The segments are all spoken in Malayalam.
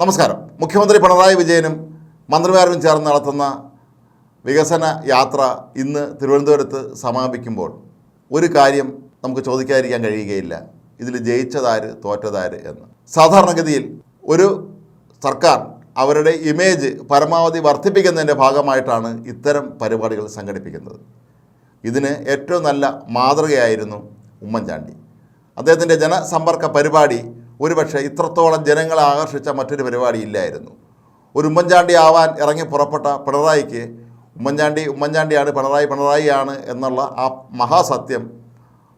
നമസ്കാരം. മുഖ്യമന്ത്രി പിണറായി വിജയനും മന്ത്രിമാരും ചേർന്ന് നടത്തുന്ന വികസന യാത്ര ഇന്ന് തിരുവനന്തപുരത്ത് സമാപിക്കുമ്പോൾ ഒരു കാര്യം നമുക്ക് ചോദിക്കാതിരിക്കാൻ കഴിയുകയില്ല. ഇതിൽ ജയിച്ചതാര് തോറ്റതാര് എന്ന്. സാധാരണഗതിയിൽ ഒരു സർക്കാർ അവരുടെ ഇമേജ് പരമാവധി വർദ്ധിപ്പിക്കുന്നതിന്റെ ഭാഗമായിട്ടാണ് ഇത്തരം പരിപാടികൾ സംഘടിപ്പിക്കുന്നത്. ഇതിന് ഏറ്റവും നല്ല മാതൃകയായിരുന്നു ഉമ്മൻചാണ്ടി. അദ്ദേഹത്തിന്റെ ജനസമ്പർക്ക പരിപാടി ഒരുപക്ഷെ ഇത്രത്തോളം ജനങ്ങളെ ആകർഷിച്ച മറ്റൊരു പരിപാടി ഇല്ലായിരുന്നു ഒരു ഉമ്മൻചാണ്ടി ആവാൻ ഇറങ്ങി പുറപ്പെട്ട പിണറായിക്ക് ഉമ്മൻചാണ്ടി ഉമ്മൻചാണ്ടിയാണ് പിണറായി പിണറായിയാണ് എന്നുള്ള ആ മഹാസത്യം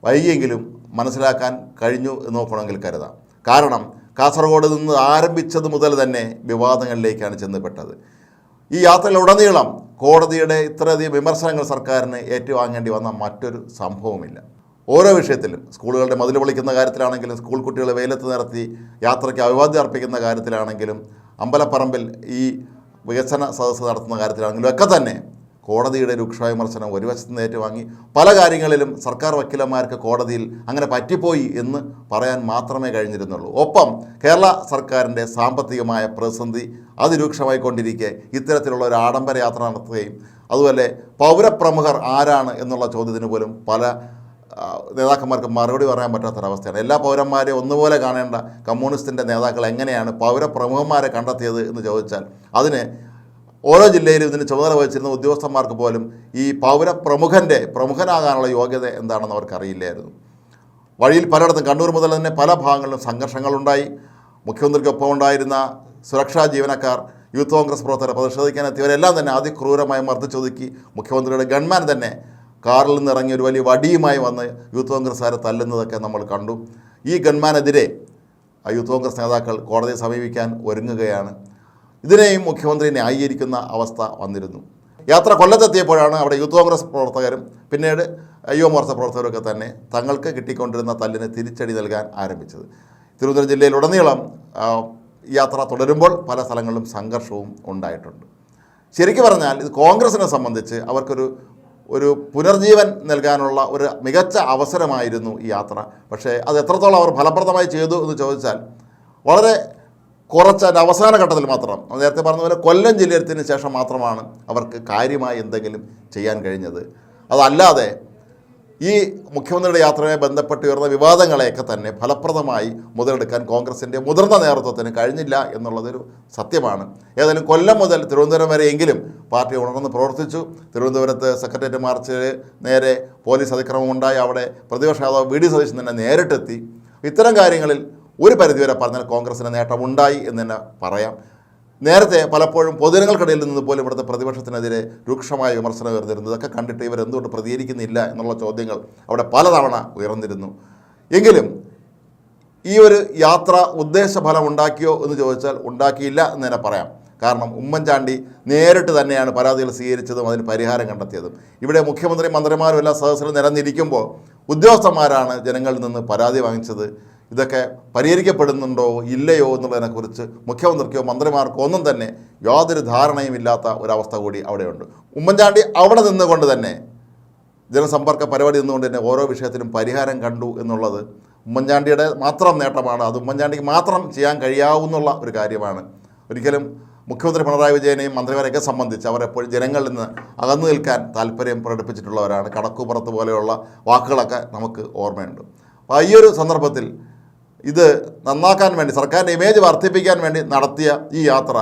വൈകിയെങ്കിലും മനസ്സിലാക്കാൻ കഴിഞ്ഞു എന്ന് നോക്കണമെങ്കിൽ കരുതാം. കാരണം കാസർഗോഡ് നിന്ന് ആരംഭിച്ചത് മുതൽ തന്നെ വിവാദങ്ങളിലേക്കാണ് ചെന്നപ്പെട്ടത് ഈ യാത്രയിലുടനീളം കോടതിയുടെ ഇത്രയധികം വിമർശനങ്ങൾ സർക്കാരിന് ഏറ്റുവാങ്ങേണ്ടി വന്ന മറ്റൊരു സംഭവമില്ല ഓരോ വിഷയത്തിലും. സ്കൂളുകളുടെ മതിൽ പൊളിക്കുന്ന കാര്യത്തിലാണെങ്കിലും സ്കൂൾ കുട്ടികളെ വെയിലത്ത് നിർത്തി യാത്രയ്ക്ക് അഭിവാദ്യം അർപ്പിക്കുന്ന കാര്യത്തിലാണെങ്കിലും അമ്പലപ്പറമ്പിൽ ഈ വികസന സദസ്സ് നടത്തുന്ന കാര്യത്തിലാണെങ്കിലും ഒക്കെ തന്നെ കോടതിയുടെ രൂക്ഷ വിമർശനം ഒരു വശത്ത് നിന്ന് ഏറ്റുവാങ്ങി പല കാര്യങ്ങളിലും സർക്കാർ വക്കീലന്മാർക്ക് കോടതിയിൽ അങ്ങനെ പറ്റിപ്പോയി എന്ന് പറയാൻ മാത്രമേ കഴിഞ്ഞിരുന്നുള്ളൂ. ഒപ്പം കേരള സർക്കാരിന്റെ സാമ്പത്തികമായ പ്രതിസന്ധി അതിരൂക്ഷമായിക്കൊണ്ടിരിക്കെ ഇത്തരത്തിലുള്ള ഒരു ആഡംബര യാത്ര നടത്തുകയും അതുപോലെ പൗരപ്രമുഖർ ആരാണ് എന്നുള്ള ചോദ്യത്തിന് പോലും പല നേതാക്കന്മാർക്ക് മറുപടി പറയാൻ പറ്റാത്തൊരവസ്ഥയാണ്. എല്ലാ പൗരന്മാരെയും ഒന്നുപോലെ കാണേണ്ട കമ്മ്യൂണിസ്റ്റിന്റെ നേതാക്കൾ എങ്ങനെയാണ് പൗരപ്രമുഖന്മാരെ കണ്ടെത്തിയത് എന്ന് ചോദിച്ചാൽ അതിന് ഓരോ ജില്ലയിലും ഇതിന് ചുമതല വഹിച്ചിരുന്ന ഉദ്യോഗസ്ഥന്മാർക്ക് പോലും ഈ പൗരപ്രമുഖന്റെ പ്രമുഖനാകാനുള്ള യോഗ്യത എന്താണെന്ന് അവർക്കറിയില്ലായിരുന്നു. വഴിയിൽ പലയിടത്തും കണ്ണൂർ മുതൽ തന്നെ പല ഭാഗങ്ങളിലും സംഘർഷങ്ങളുണ്ടായി. മുഖ്യമന്ത്രിക്കൊപ്പം ഉണ്ടായിരുന്ന സുരക്ഷാ ജീവനക്കാർ യൂത്ത് കോൺഗ്രസ് പ്രവർത്തകരെ പ്രതിഷേധിക്കാനെത്തിയവരെല്ലാം തന്നെ അതിക്രൂരമായി മർദ്ദിച്ചൊതുക്കി മുഖ്യമന്ത്രിയുടെ ഗൺമാൻ തന്നെ കാറിൽ നിന്ന് ഇറങ്ങി ഒരു വലിയ വടിയുമായി വന്ന് യൂത്ത് കോൺഗ്രസ്സുകാരെ തല്ലുന്നതൊക്കെ നമ്മൾ കണ്ടു. ഈ ഗൺമാനെതിരെ യൂത്ത് കോൺഗ്രസ് നേതാക്കൾ കോടതിയെ സമീപിക്കാൻ ഒരുങ്ങുകയാണ്. ഇതിനെയും മുഖ്യമന്ത്രി ന്യായീകരിക്കുന്ന അവസ്ഥ വന്നിരുന്നു. യാത്ര കൊല്ലത്തെത്തിയപ്പോഴാണ് അവിടെ യൂത്ത് കോൺഗ്രസ് പ്രവർത്തകരും പിന്നീട് യുവ മോർച്ച പ്രവർത്തകരൊക്കെ തന്നെ തങ്ങൾക്ക് കിട്ടിക്കൊണ്ടിരുന്ന തല്ലിന് തിരിച്ചടി നൽകാൻ ആരംഭിച്ചത്. തിരുവനന്തപുരം ജില്ലയിലുടനീളം യാത്ര തുടരുമ്പോൾ പല സ്ഥലങ്ങളിലും സംഘർഷവും ഉണ്ടായിട്ടുണ്ട്. ശരിക്കും പറഞ്ഞാൽ ഇത് കോൺഗ്രസിനെ സംബന്ധിച്ച് അവർക്കൊരു ഒരു പുനർജീവൻ നൽകാനുള്ള ഒരു മികച്ച അവസരമായിരുന്നു ഈ യാത്ര. പക്ഷേ അത് എത്രത്തോളം അവർ ഫലപ്രദമായി ചെയ്തു എന്ന് ചോദിച്ചാൽ വളരെ കുറച്ച് അതിന്റെ അവസാന ഘട്ടത്തിൽ മാത്രം. നേരത്തെ പറഞ്ഞതുപോലെ പോലെ കൊല്ലം ജില്ലത്തിന് ശേഷം മാത്രമാണ് അവർക്ക് കാര്യമായി എന്തെങ്കിലും ചെയ്യാൻ കഴിഞ്ഞത്. അതല്ലാതെ ഈ മുഖ്യമന്ത്രിയുടെ യാത്രയുമായി ബന്ധപ്പെട്ട് ഉയർന്ന വിവാദങ്ങളെയൊക്കെ തന്നെ ഫലപ്രദമായി മുതലെടുക്കാൻ കോൺഗ്രസിന്റെ മുതിർന്ന നേതൃത്വത്തിന് കഴിഞ്ഞില്ല എന്നുള്ളതൊരു സത്യമാണ്. ഏതായാലും കൊല്ലം മുതൽ തിരുവനന്തപുരം വരെയെങ്കിലും പാർട്ടി ഉണർന്ന് പ്രവർത്തിച്ചു. തിരുവനന്തപുരത്ത് സെക്രട്ടേറിയറ്റ് മാർച്ചിൽ നേരെ പോലീസ് അതിക്രമം ഉണ്ടായി അവിടെ പ്രതിപക്ഷ നേതാവ് വി ഡി സതീശൻ തന്നെ നേരിട്ടെത്തി. ഇത്തരം കാര്യങ്ങളിൽ ഒരു പരിധിവരെ പറഞ്ഞാൽ കോൺഗ്രസിന് നേട്ടമുണ്ടായി എന്ന് തന്നെ പറയാം. നേരത്തെ പലപ്പോഴും പൊതുജനങ്ങൾക്കിടയിൽ നിന്ന് പോലും ഇവിടുത്തെ പ്രതിപക്ഷത്തിനെതിരെ രൂക്ഷമായ വിമർശനം ഉയർന്നിരുന്നു ഇതൊക്കെ കണ്ടിട്ട് ഇവർ എന്തുകൊണ്ട് പ്രതികരിക്കുന്നില്ല എന്നുള്ള ചോദ്യങ്ങൾ അവിടെ പലതവണ ഉയർന്നിരുന്നു. എങ്കിലും ഈ ഒരു യാത്ര ഉദ്ദേശഫലം ഉണ്ടാക്കിയോ എന്ന് ചോദിച്ചാൽ ഉണ്ടാക്കിയില്ല എന്ന് തന്നെ പറയാം. കാരണം ഉമ്മൻചാണ്ടി നേരിട്ട് തന്നെയാണ് പരാതികൾ സ്വീകരിച്ചതും അതിന് പരിഹാരം കണ്ടെത്തിയതും. ഇവിടെ മുഖ്യമന്ത്രി മന്ത്രിമാരും എല്ലാ സദസ്സിലും നിരന്നിരിക്കുമ്പോൾ ഉദ്യോഗസ്ഥന്മാരാണ് ജനങ്ങളിൽ നിന്ന് പരാതി വാങ്ങിച്ചത് ഇതൊക്കെ പരിഹരിക്കപ്പെടുന്നുണ്ടോ ഇല്ലയോ എന്നുള്ളതിനെക്കുറിച്ച് മുഖ്യമന്ത്രിക്കോ മന്ത്രിമാർക്കോ ഒന്നും തന്നെ യാതൊരു ധാരണയും ഇല്ലാത്ത ഒരവസ്ഥ കൂടി അവിടെയുണ്ട്. ഉമ്മൻചാണ്ടി അവിടെ നിന്നുകൊണ്ട് തന്നെ ജനസമ്പർക്ക പരിപാടി നിന്നുകൊണ്ട് തന്നെ ഓരോ വിഷയത്തിലും പരിഹാരം കണ്ടു എന്നുള്ളത് ഉമ്മൻചാണ്ടിയുടെ മാത്രം നേട്ടമാണ്. അത് ഉമ്മൻചാണ്ടിക്ക് മാത്രം ചെയ്യാൻ കഴിയാവുന്ന ഒരു കാര്യമാണ്. ഒരിക്കലും മുഖ്യമന്ത്രി പിണറായി വിജയനെയും മന്ത്രിമാരെയൊക്കെ സംബന്ധിച്ച് അവർ എപ്പോഴും ജനങ്ങളിൽ നിന്ന് അകന്നു നിൽക്കാൻ താല്പര്യം പ്രകടിപ്പിച്ചിട്ടുള്ളവരാണ്. കടക്കുപുറത്ത് പോലെയുള്ള വാക്കുകളൊക്കെ നമുക്ക് ഓർമ്മയുണ്ട്. അപ്പോൾ ഈ ഒരു സന്ദർഭത്തിൽ ഇത് നന്നാക്കാൻ വേണ്ടി സർക്കാരിന്റെ ഇമേജ് വർദ്ധിപ്പിക്കാൻ വേണ്ടി നടത്തിയ ഈ യാത്ര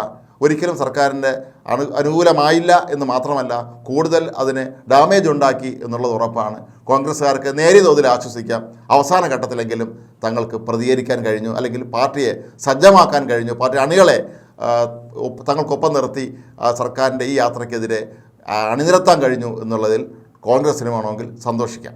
ഒരിക്കലും സർക്കാരിന്റെ അണു അനുകൂലമായില്ല എന്ന് മാത്രമല്ല കൂടുതൽ അതിന് ഡാമേജ് ഉണ്ടാക്കി എന്നുള്ളത് ഉറപ്പാണ്. കോൺഗ്രസ്സുകാർക്ക് നേരിയ തോതിൽ ആശ്വസിക്കാം. അവസാന ഘട്ടത്തിലെങ്കിലും തങ്ങൾക്ക് പ്രതികരിക്കാൻ കഴിഞ്ഞു അല്ലെങ്കിൽ പാർട്ടിയെ സജ്ജമാക്കാൻ കഴിഞ്ഞു പാർട്ടി അണികളെ തങ്ങൾക്കൊപ്പം നിർത്തി സർക്കാരിന്റെ ഈ യാത്രയ്ക്കെതിരെ അണിനിരത്താൻ കഴിഞ്ഞു എന്നുള്ളതിൽ കോൺഗ്രസ്സിന് വേണമെങ്കിൽ സന്തോഷിക്കാം.